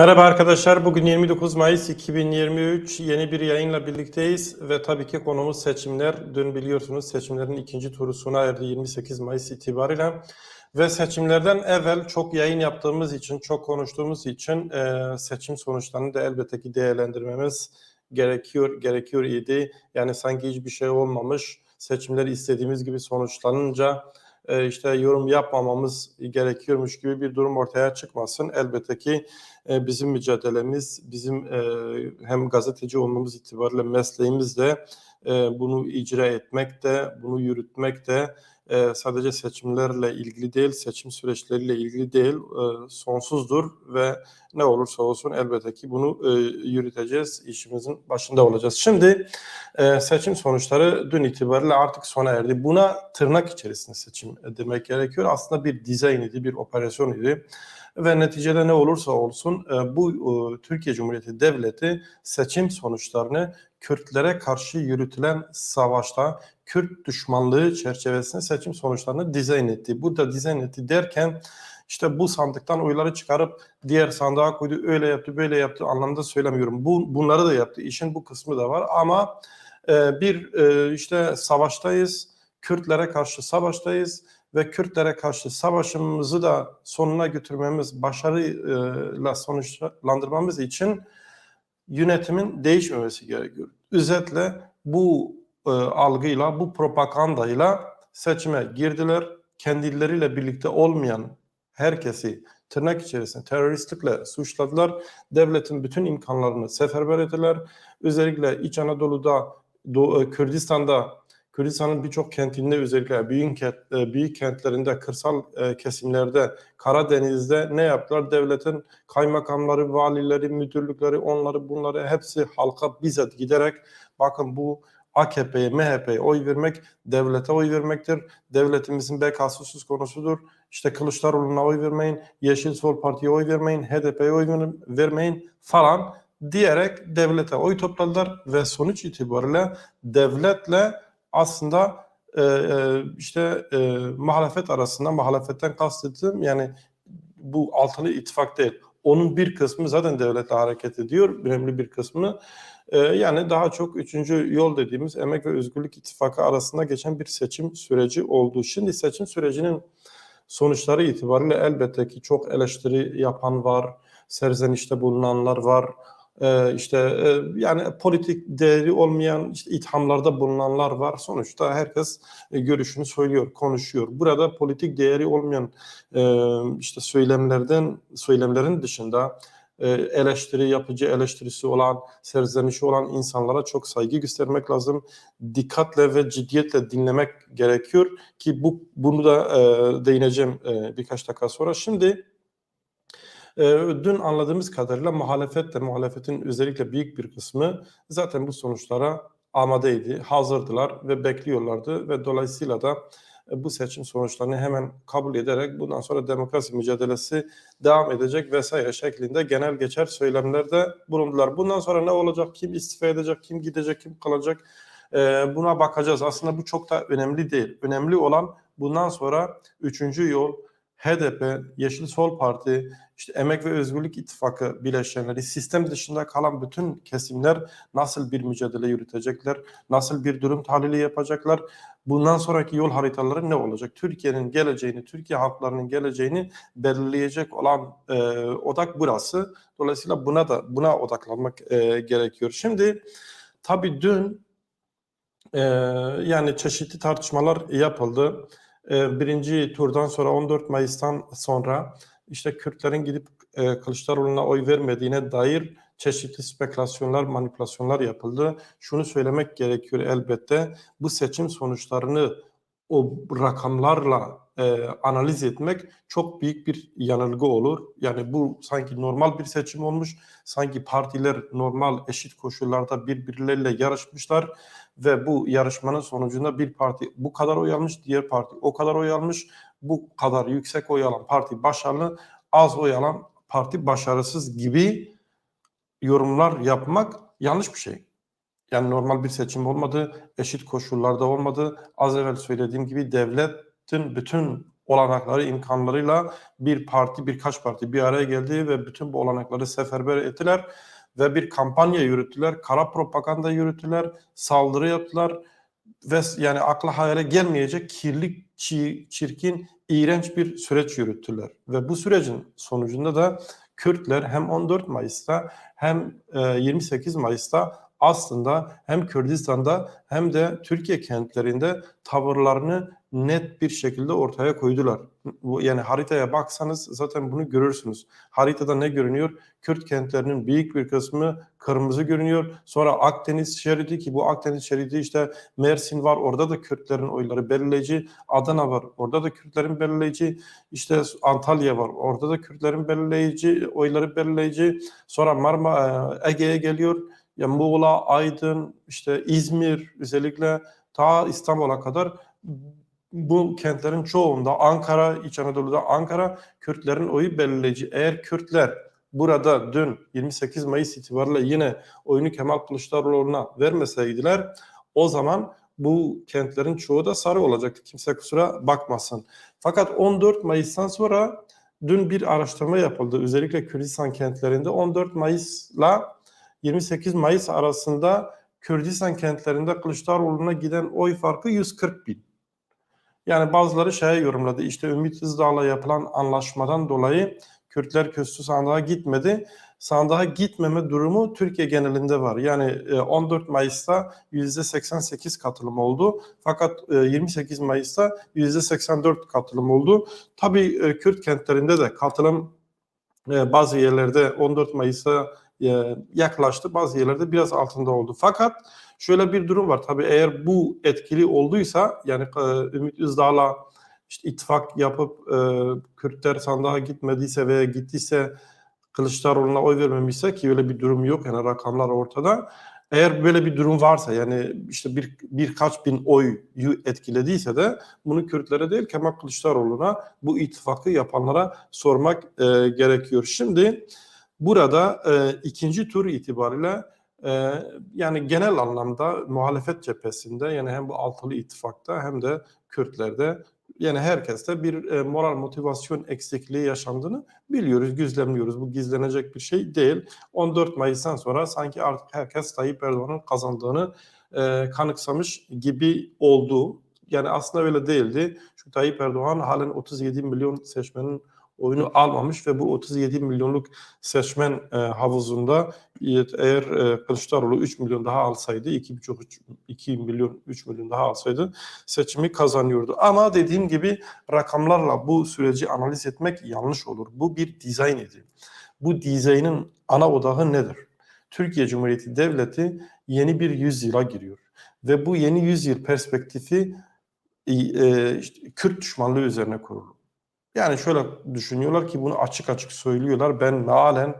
Merhaba arkadaşlar. Bugün 29 Mayıs 2023 yeni bir yayınla birlikteyiz ve tabii ki konumuz seçimler. Dün biliyorsunuz seçimlerin ikinci turu sona erdi 28 Mayıs itibariyle ve seçimlerden evvel çok yayın yaptığımız için, çok konuştuğumuz için e, seçim sonuçlarını da elbette ki değerlendirmemiz gerekiyor, gerekiyor idi. Yani sanki hiçbir şey olmamış, seçimler istediğimiz gibi sonuçlanınca e, işte yorum yapmamamız gerekiyormuş gibi bir durum ortaya çıkmasın. Elbette ki e, bizim mücadelemiz, bizim e, hem gazeteci olmamız itibariyle mesleğimiz de e, bunu icra etmek de, bunu yürütmek de e, sadece seçimlerle ilgili değil, seçim süreçleriyle ilgili değil, e, sonsuzdur ve ne olursa olsun elbette ki bunu e, yürüteceğiz, işimizin başında olacağız. Şimdi seçim sonuçları dün itibariyle artık sona erdi. Buna tırnak içerisinde seçim demek gerekiyor. Aslında bir dizayn idi, bir operasyon idi ve neticede ne olursa olsun e, bu e, Türkiye Cumhuriyeti Devleti seçim sonuçlarını Kürtlere karşı yürütülen savaşta Kürt düşmanlığı çerçevesinde seçim sonuçlarını dizayn etti. Bu da dizayn etti derken işte bu sandıktan oyları çıkarıp diğer sandığa koydu, öyle yaptı, böyle yaptı anlamda söylemiyorum. Bu bunları da yaptı. İşin bu kısmı da var ama e, bir işte savaştayız. Kürtlere karşı savaştayız ve Kürtlere karşı savaşımızı da sonuna götürmemiz, başarıyla sonuçlandırmamız için yönetimin değişmemesi gerekiyor. Özetle bu e, algıyla, bu propagandayla seçime girdiler. Kendileriyle birlikte olmayan herkesi tırnak içerisinde teröristlikle suçladılar. Devletin bütün imkanlarını seferber ettiler. Özellikle İç Anadolu'da, Doğu, Kürdistan'da Kürdistan'ın birçok kentinde özellikle büyük, kent, e, büyük kentlerinde, kırsal e, kesimlerde, Karadeniz'de ne yaptılar? Devletin kaymakamları, valileri, müdürlükleri, onları bunları hepsi halka bizzat giderek bakın bu AKP'ye, MHP'ye oy vermek devlete oy vermektir. Devletimizin bekası söz konusudur. İşte Kılıçdaroğlu'na oy vermeyin, Yeşil Sol Parti'ye oy vermeyin, HDP'ye oy vermeyin falan diyerek devlete oy topladılar ve sonuç itibariyle devletle aslında e, e, işte e, muhalefet arasında muhalefetten kastettiğim yani bu altılı ittifak değil. Onun bir kısmı zaten devletle hareket ediyor. Önemli bir kısmını. E, yani daha çok üçüncü yol dediğimiz Emek ve Özgürlük İttifakı arasında geçen bir seçim süreci oldu. Şimdi seçim sürecinin sonuçları itibariyle elbette ki çok eleştiri yapan var, serzenişte bulunanlar var e, işte yani politik değeri olmayan işte ithamlarda bulunanlar var. Sonuçta herkes e, görüşünü söylüyor, konuşuyor. Burada politik değeri olmayan e, işte söylemlerden söylemlerin dışında e, eleştiri, yapıcı eleştirisi olan, serzenişi olan insanlara çok saygı göstermek lazım. Dikkatle ve ciddiyetle dinlemek gerekiyor ki bu bunu da değineceğim birkaç dakika sonra. Şimdi dün anladığımız kadarıyla muhalefet de muhalefetin özellikle büyük bir kısmı zaten bu sonuçlara amadeydi, hazırdılar ve bekliyorlardı ve dolayısıyla da e, bu seçim sonuçlarını hemen kabul ederek bundan sonra demokrasi mücadelesi devam edecek vesaire şeklinde genel geçer söylemlerde bulundular. Bundan sonra ne olacak, kim istifa edecek, kim gidecek, kim kalacak e, buna bakacağız. Aslında bu çok da önemli değil. Önemli olan bundan sonra üçüncü yol HDP, Yeşil Sol Parti, işte Emek ve Özgürlük İttifakı bileşenleri, sistem dışında kalan bütün kesimler nasıl bir mücadele yürütecekler, nasıl bir durum tahlili yapacaklar, bundan sonraki yol haritaları ne olacak? Türkiye'nin geleceğini, Türkiye halklarının geleceğini belirleyecek olan e, odak burası. Dolayısıyla buna da buna odaklanmak e, gerekiyor. Şimdi tabii dün e, yani çeşitli tartışmalar yapıldı. Ee, birinci turdan sonra 14 Mayıs'tan sonra işte Kürtlerin gidip e, Kılıçdaroğlu'na oy vermediğine dair çeşitli spekülasyonlar, manipülasyonlar yapıldı. Şunu söylemek gerekiyor elbette. Bu seçim sonuçlarını o rakamlarla e, analiz etmek çok büyük bir yanılgı olur. Yani bu sanki normal bir seçim olmuş. Sanki partiler normal eşit koşullarda birbirleriyle yarışmışlar ve bu yarışmanın sonucunda bir parti bu kadar oy almış, diğer parti o kadar oy almış. Bu kadar yüksek oy alan parti başarılı, az oy alan parti başarısız gibi yorumlar yapmak yanlış bir şey. Yani normal bir seçim olmadı, eşit koşullarda olmadı. Az evvel söylediğim gibi devletin bütün olanakları, imkanlarıyla bir parti, birkaç parti bir araya geldi ve bütün bu olanakları seferber ettiler ve bir kampanya yürüttüler, kara propaganda yürüttüler, saldırı yaptılar ve yani akla hayale gelmeyecek kirli, çi- çirkin, iğrenç bir süreç yürüttüler. Ve bu sürecin sonucunda da Kürtler hem 14 Mayıs'ta hem e, 28 Mayıs'ta aslında hem Kürdistan'da hem de Türkiye kentlerinde tavırlarını net bir şekilde ortaya koydular. Bu yani haritaya baksanız zaten bunu görürsünüz. Haritada ne görünüyor? Kürt kentlerinin büyük bir kısmı kırmızı görünüyor. Sonra Akdeniz şeridi ki bu Akdeniz şeridi işte Mersin var orada da Kürtlerin oyları belirleyici. Adana var orada da Kürtlerin belirleyici. İşte Antalya var orada da Kürtlerin belirleyici oyları belirleyici. Sonra Marmara Ege'ye geliyor. Ya Muğla, Aydın, işte İzmir özellikle ta İstanbul'a kadar bu kentlerin çoğunda Ankara, İç Anadolu'da Ankara Kürtlerin oyu belirleyici. Eğer Kürtler burada dün 28 Mayıs itibariyle yine oyunu Kemal Kılıçdaroğlu'na vermeseydiler o zaman bu kentlerin çoğu da sarı olacaktı. Kimse kusura bakmasın. Fakat 14 Mayıs'tan sonra dün bir araştırma yapıldı. Özellikle Kürdistan kentlerinde 14 Mayıs'la 28 Mayıs arasında Kürdistan kentlerinde Kılıçdaroğlu'na giden oy farkı 140 bin. Yani bazıları şeye yorumladı. İşte Ümit Özdağ'la yapılan anlaşmadan dolayı Kürtler köstü sandığa gitmedi. Sandığa gitmeme durumu Türkiye genelinde var. Yani e, 14 Mayıs'ta %88 katılım oldu. Fakat e, 28 Mayıs'ta %84 katılım oldu. Tabii e, Kürt kentlerinde de katılım e, bazı yerlerde 14 Mayıs'a e, yaklaştı. Bazı yerlerde biraz altında oldu. Fakat şöyle bir durum var. Tabii eğer bu etkili olduysa yani e, Ümit Özdağ'la işte ittifak yapıp e, Kürtler sandığa gitmediyse veya gittiyse Kılıçdaroğlu'na oy vermemişse ki öyle bir durum yok yani rakamlar ortada. Eğer böyle bir durum varsa yani işte bir birkaç bin oyu etkilediyse de bunu Kürtlere değil Kemal Kılıçdaroğlu'na bu ittifakı yapanlara sormak e, gerekiyor. Şimdi burada e, ikinci tur itibariyle e, yani genel anlamda muhalefet cephesinde yani hem bu altılı ittifakta hem de Kürtlerde yani herkeste bir e, moral motivasyon eksikliği yaşandığını biliyoruz, gözlemliyoruz. Bu gizlenecek bir şey değil. 14 Mayıs'tan sonra sanki artık herkes Tayyip Erdoğan'ın kazandığını e, kanıksamış gibi oldu. Yani aslında öyle değildi. Çünkü Tayyip Erdoğan halen 37 milyon seçmenin oyunu almamış ve bu 37 milyonluk seçmen e, havuzunda eğer e, Kılıçdaroğlu 3 milyon daha alsaydı 2,5 2 milyon 3 milyon daha alsaydı seçimi kazanıyordu. Ama dediğim gibi rakamlarla bu süreci analiz etmek yanlış olur. Bu bir dizayn idi. Bu dizaynın ana odağı nedir? Türkiye Cumhuriyeti Devleti yeni bir yüzyıla giriyor. Ve bu yeni yüzyıl perspektifi e, işte, Kürt düşmanlığı üzerine kurulu. Yani şöyle düşünüyorlar ki bunu açık açık söylüyorlar. Ben mealen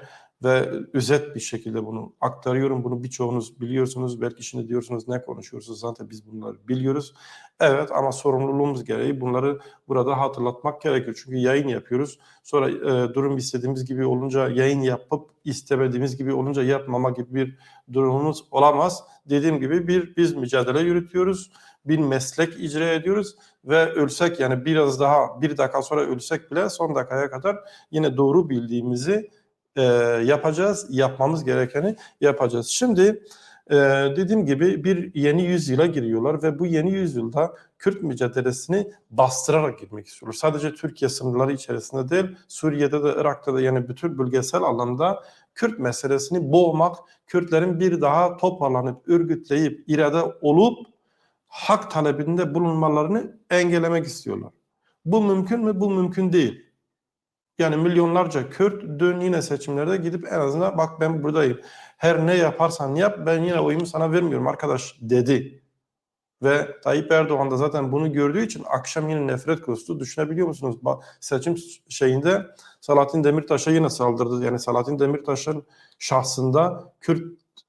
ve özet bir şekilde bunu aktarıyorum. Bunu birçoğunuz biliyorsunuz. Belki şimdi diyorsunuz ne konuşuyorsunuz zaten biz bunları biliyoruz. Evet ama sorumluluğumuz gereği bunları burada hatırlatmak gerekiyor. Çünkü yayın yapıyoruz. Sonra e, durum istediğimiz gibi olunca yayın yapıp istemediğimiz gibi olunca yapmama gibi bir durumumuz olamaz. Dediğim gibi bir biz mücadele yürütüyoruz. Bir meslek icra ediyoruz ve ölsek yani biraz daha bir dakika sonra ölsek bile son dakikaya kadar yine doğru bildiğimizi e, yapacağız. Yapmamız gerekeni yapacağız. Şimdi e, dediğim gibi bir yeni yüzyıla giriyorlar ve bu yeni yüzyılda Kürt mücadelesini bastırarak girmek istiyorlar. Sadece Türkiye sınırları içerisinde değil, Suriye'de de Irak'ta da yani bütün bölgesel alanda Kürt meselesini boğmak, Kürtlerin bir daha toparlanıp, örgütleyip, irade olup hak talebinde bulunmalarını engellemek istiyorlar. Bu mümkün mü? Bu mümkün değil. Yani milyonlarca Kürt dün yine seçimlerde gidip en azından bak ben buradayım. Her ne yaparsan yap ben yine oyumu sana vermiyorum arkadaş dedi. Ve Tayyip Erdoğan da zaten bunu gördüğü için akşam yine nefret kustu. Düşünebiliyor musunuz? Seçim şeyinde Salatin Demirtaş'a yine saldırdı. Yani Salatin Demirtaş'ın şahsında Kürt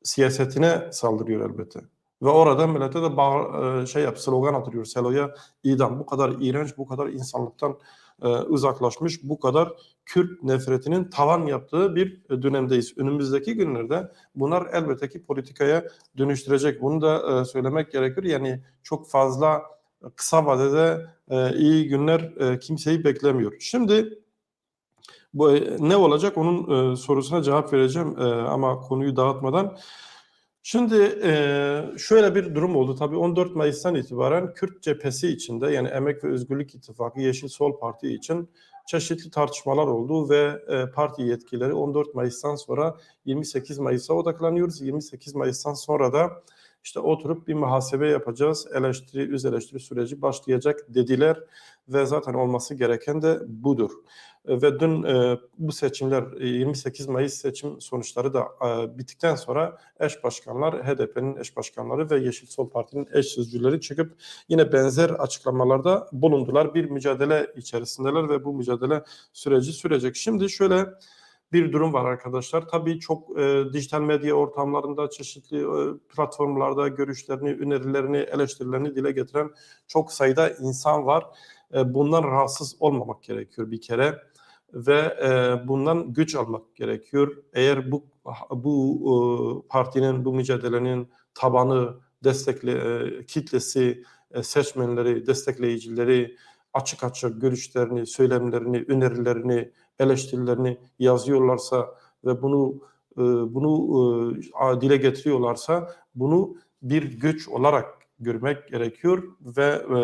siyasetine saldırıyor elbette. Ve orada millete de bağ, şey yap, slogan atıyor. Selo'ya idam. Bu kadar iğrenç, bu kadar insanlıktan e, uzaklaşmış, bu kadar Kürt nefretinin tavan yaptığı bir dönemdeyiz. Önümüzdeki günlerde bunlar elbette ki politikaya dönüştürecek. Bunu da e, söylemek gerekir. Yani çok fazla kısa vadede e, iyi günler e, kimseyi beklemiyor. Şimdi bu e, ne olacak onun e, sorusuna cevap vereceğim e, ama konuyu dağıtmadan. Şimdi şöyle bir durum oldu. Tabii 14 Mayıs'tan itibaren Kürt cephesi içinde yani Emek ve Özgürlük İttifakı Yeşil Sol Parti için çeşitli tartışmalar oldu ve parti yetkileri 14 Mayıs'tan sonra 28 Mayıs'a odaklanıyoruz. 28 Mayıs'tan sonra da işte oturup bir muhasebe yapacağız, eleştiri, üz eleştiri süreci başlayacak dediler ve zaten olması gereken de budur. E, Ve dün e, bu seçimler e, 28 Mayıs seçim sonuçları da e, bittikten sonra eş başkanlar, HDP'nin eş başkanları ve Yeşil Sol Parti'nin eş sözcüleri çıkıp yine benzer açıklamalarda bulundular. Bir mücadele içerisindeler ve bu mücadele süreci sürecek. Şimdi şöyle bir durum var arkadaşlar. Tabii çok e, dijital medya ortamlarında çeşitli e, platformlarda görüşlerini, önerilerini, eleştirilerini dile getiren çok sayıda insan var. E, bundan rahatsız olmamak gerekiyor bir kere ve e, bundan güç almak gerekiyor. Eğer bu bu e, partinin, bu mücadelenin tabanı, destekli e, kitlesi, seçmenleri, destekleyicileri açık açık görüşlerini, söylemlerini, önerilerini, eleştirilerini yazıyorlarsa ve bunu bunu dile getiriyorlarsa bunu bir güç olarak görmek gerekiyor ve e,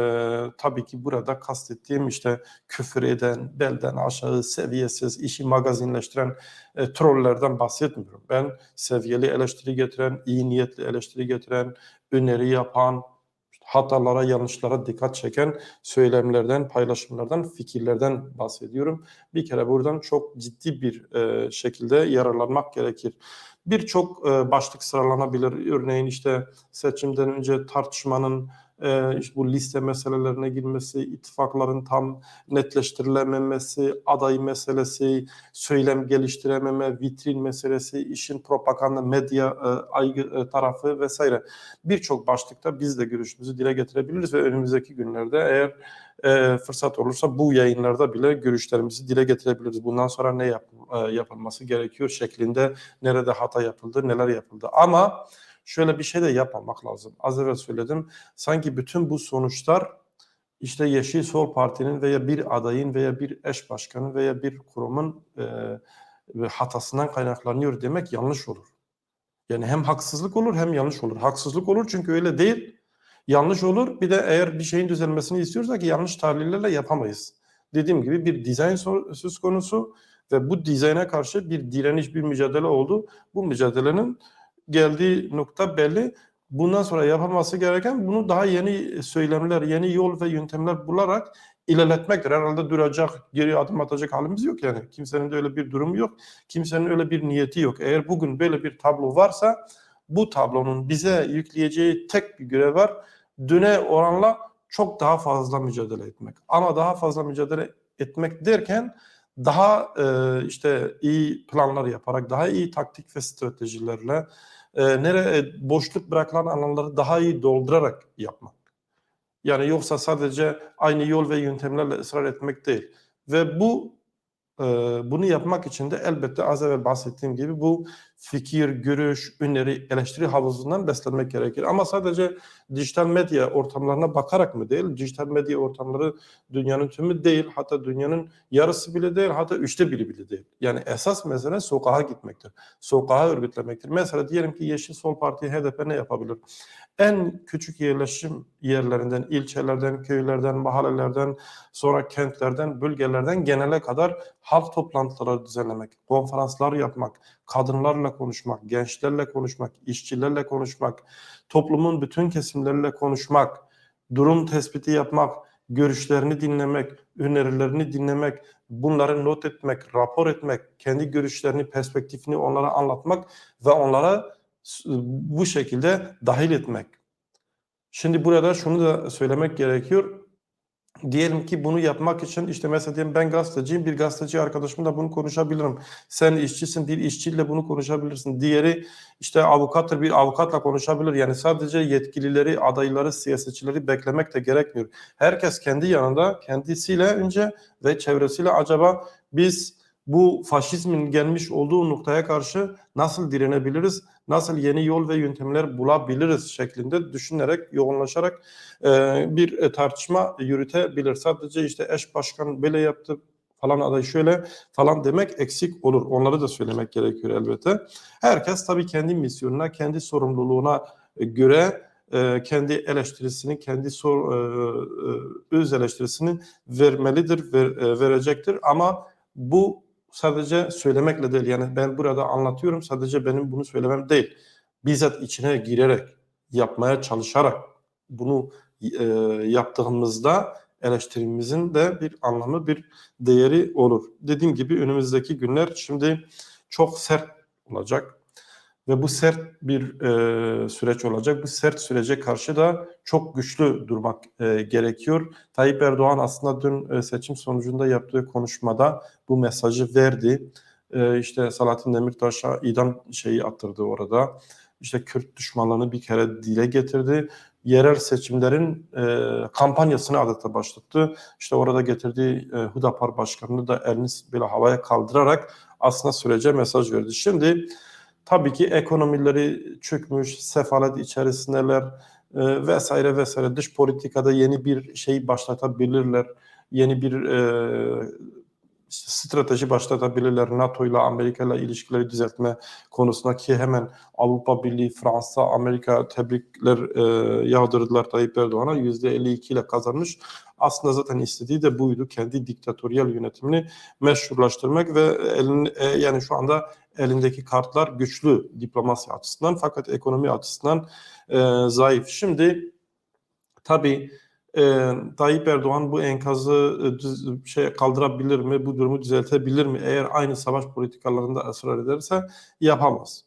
tabii ki burada kastettiğim işte küfür eden, belden aşağı seviyesiz, işi magazinleştiren e, trollerden bahsetmiyorum. Ben seviyeli eleştiri getiren, iyi niyetli eleştiri getiren, öneri yapan, hatalara, yanlışlara dikkat çeken söylemlerden, paylaşımlardan, fikirlerden bahsediyorum. Bir kere buradan çok ciddi bir e, şekilde yararlanmak gerekir. Birçok e, başlık sıralanabilir. Örneğin işte seçimden önce tartışmanın e, işte bu liste meselelerine girmesi, ittifakların tam netleştirilememesi, aday meselesi, söylem geliştirememe, vitrin meselesi, işin propaganda, medya e, aygı e, tarafı vesaire. Birçok başlıkta biz de görüşümüzü dile getirebiliriz ve önümüzdeki günlerde eğer e, fırsat olursa bu yayınlarda bile görüşlerimizi dile getirebiliriz. Bundan sonra ne yap, e, yapılması gerekiyor şeklinde, nerede hata yapıldı, neler yapıldı. Ama şöyle bir şey de yapmamak lazım. Az evvel söyledim. Sanki bütün bu sonuçlar işte Yeşil Sol Parti'nin veya bir adayın veya bir eş başkanın veya bir kurumun e, hatasından kaynaklanıyor demek yanlış olur. Yani hem haksızlık olur hem yanlış olur. Haksızlık olur çünkü öyle değil. Yanlış olur. Bir de eğer bir şeyin düzelmesini istiyorsak yanlış tahlillerle yapamayız. Dediğim gibi bir dizayn söz konusu ve bu dizayna karşı bir direniş, bir mücadele oldu. Bu mücadelenin geldiği nokta belli. Bundan sonra yapılması gereken bunu daha yeni söylemler, yeni yol ve yöntemler bularak ilerletmektir. Herhalde duracak, geri adım atacak halimiz yok yani. Kimsenin de öyle bir durumu yok. Kimsenin öyle bir niyeti yok. Eğer bugün böyle bir tablo varsa bu tablonun bize yükleyeceği tek bir görev var. Düne oranla çok daha fazla mücadele etmek. Ama daha fazla mücadele etmek derken daha e, işte iyi planlar yaparak, daha iyi taktik ve stratejilerle e, nereye boşluk bırakılan alanları daha iyi doldurarak yapmak. Yani yoksa sadece aynı yol ve yöntemlerle ısrar etmek değil. Ve bu e, bunu yapmak için de elbette az evvel bahsettiğim gibi bu fikir, görüş, öneri, eleştiri havuzundan beslenmek gerekir. Ama sadece dijital medya ortamlarına bakarak mı değil? Dijital medya ortamları dünyanın tümü değil, hatta dünyanın yarısı bile değil, hatta üçte biri bile değil. Yani esas mesele sokağa gitmektir. Sokağa örgütlemektir. Mesela diyelim ki Yeşil Sol Parti, HDP ne yapabilir? En küçük yerleşim yerlerinden, ilçelerden, köylerden, mahallelerden, sonra kentlerden, bölgelerden genele kadar halk toplantıları düzenlemek, konferanslar yapmak, kadınlarla konuşmak, gençlerle konuşmak, işçilerle konuşmak, toplumun bütün kesimleriyle konuşmak, durum tespiti yapmak, görüşlerini dinlemek, önerilerini dinlemek, bunları not etmek, rapor etmek, kendi görüşlerini, perspektifini onlara anlatmak ve onlara bu şekilde dahil etmek. Şimdi burada şunu da söylemek gerekiyor. Diyelim ki bunu yapmak için işte mesela diyelim ben gazeteciyim bir gazeteci arkadaşımla bunu konuşabilirim. Sen işçisin bir işçiyle bunu konuşabilirsin. Diğeri işte avukattır bir avukatla konuşabilir. Yani sadece yetkilileri, adayları, siyasetçileri beklemek de gerekmiyor. Herkes kendi yanında kendisiyle önce ve çevresiyle acaba biz bu faşizmin gelmiş olduğu noktaya karşı nasıl direnebiliriz? Nasıl yeni yol ve yöntemler bulabiliriz şeklinde düşünerek, yoğunlaşarak e, bir e, tartışma yürütebilir. Sadece işte eş başkan böyle yaptı falan aday şöyle falan demek eksik olur. Onları da söylemek gerekiyor elbette. Herkes tabii kendi misyonuna, kendi sorumluluğuna göre e, kendi eleştirisini, kendi sor, e, e, öz eleştirisini vermelidir, ver, e, verecektir. Ama bu sadece söylemekle değil. Yani ben burada anlatıyorum sadece benim bunu söylemem değil. Bizzat içine girerek, yapmaya çalışarak bunu e, yaptığımızda eleştirimizin de bir anlamı, bir değeri olur. Dediğim gibi önümüzdeki günler şimdi çok sert olacak ve bu sert bir e, süreç olacak. Bu sert sürece karşı da çok güçlü durmak e, gerekiyor. Tayyip Erdoğan aslında dün e, seçim sonucunda yaptığı konuşmada bu mesajı verdi. E, işte Selahattin Demirtaş'a idam şeyi attırdı orada. İşte Kürt düşmanlığını bir kere dile getirdi. Yerel seçimlerin e, kampanyasını adeta başlattı. İşte orada getirdiği e, Hudapar Başkanı'nı da elini böyle havaya kaldırarak aslında sürece mesaj verdi. Şimdi Tabii ki ekonomileri çökmüş, sefalet içerisindeler e, vesaire vesaire. Dış politikada yeni bir şey başlatabilirler. Yeni bir e, strateji başlatabilirler. NATO ile Amerika ile ilişkileri düzeltme konusunda ki hemen Avrupa Birliği, Fransa, Amerika tebrikler e, yağdırdılar Tayyip Erdoğan'a. %52 ile kazanmış. Aslında zaten istediği de buydu. Kendi diktatöryel yönetimini meşrulaştırmak ve elin, e, yani şu anda elindeki kartlar güçlü diplomasi açısından fakat ekonomi açısından e, zayıf. Şimdi tabii e, Tayyip Erdoğan bu enkazı e, şey kaldırabilir mi? Bu durumu düzeltebilir mi? Eğer aynı savaş politikalarında ısrar ederse yapamaz.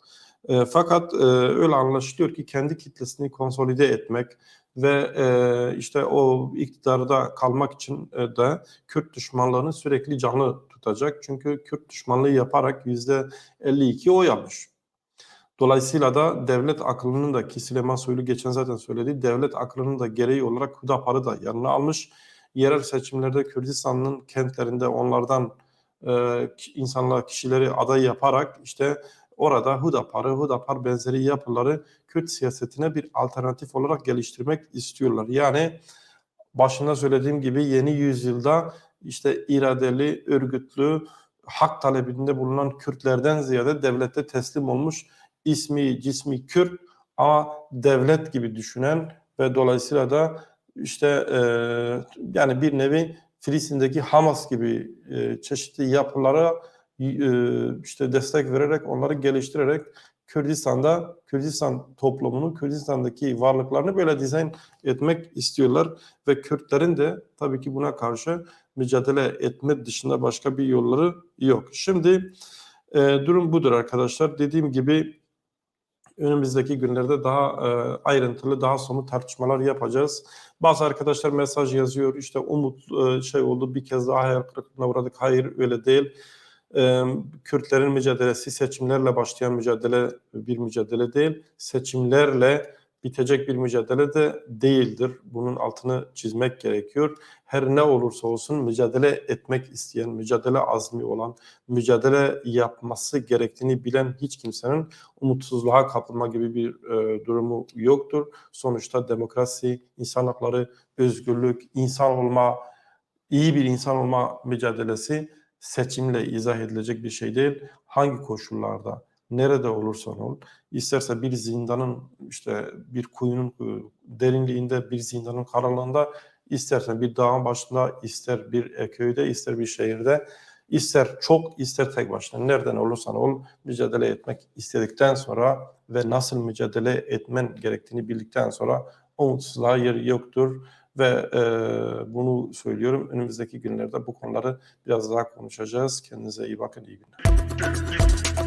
E, fakat e, öyle anlaşılıyor ki kendi kitlesini konsolide etmek ve e, işte o iktidarda kalmak için e, de Kürt düşmanlığını sürekli canlı tutacak. Çünkü Kürt düşmanlığı yaparak yüzde 52 oy almış. Dolayısıyla da devlet aklının da ki Süleyman Soylu geçen zaten söyledi. Devlet aklının da gereği olarak Hudapar'ı da yanına almış. Yerel seçimlerde Kürdistan'ın kentlerinde onlardan e, insanlar kişileri aday yaparak işte orada Hudapar'ı, Hudapar benzeri yapıları Kürt siyasetine bir alternatif olarak geliştirmek istiyorlar. Yani başında söylediğim gibi yeni yüzyılda işte iradeli, örgütlü, hak talebinde bulunan Kürtlerden ziyade devlette teslim olmuş ismi, cismi Kürt ama devlet gibi düşünen ve dolayısıyla da işte e, yani bir nevi Filistin'deki Hamas gibi e, çeşitli yapılara işte destek vererek onları geliştirerek Kürdistan'da Kürdistan toplumunu, Kürdistan'daki varlıklarını böyle dizayn etmek istiyorlar ve Kürtlerin de tabii ki buna karşı mücadele etme dışında başka bir yolları yok. Şimdi e, durum budur arkadaşlar. Dediğim gibi önümüzdeki günlerde daha e, ayrıntılı, daha somut tartışmalar yapacağız. Bazı arkadaşlar mesaj yazıyor. İşte umut e, şey oldu bir kez daha hayal kırıklığına uğradık. Hayır öyle değil e, Kürtlerin mücadelesi seçimlerle başlayan mücadele bir mücadele değil, seçimlerle bitecek bir mücadele de değildir. Bunun altını çizmek gerekiyor. Her ne olursa olsun mücadele etmek isteyen, mücadele azmi olan, mücadele yapması gerektiğini bilen hiç kimsenin umutsuzluğa kapılma gibi bir e, durumu yoktur. Sonuçta demokrasi, insan hakları, özgürlük, insan olma, iyi bir insan olma mücadelesi seçimle izah edilecek bir şey değil. Hangi koşullarda, nerede olursan ol, isterse bir zindanın işte bir kuyunun e, derinliğinde, bir zindanın karanlığında, istersen bir dağın başında, ister bir e, köyde, ister bir şehirde, ister çok, ister tek başına, nereden olursan ol, mücadele etmek istedikten sonra ve nasıl mücadele etmen gerektiğini bildikten sonra umutsuzluğa yer yoktur ve e, bunu söylüyorum. Önümüzdeki günlerde bu konuları biraz daha konuşacağız. Kendinize iyi bakın, iyi günler.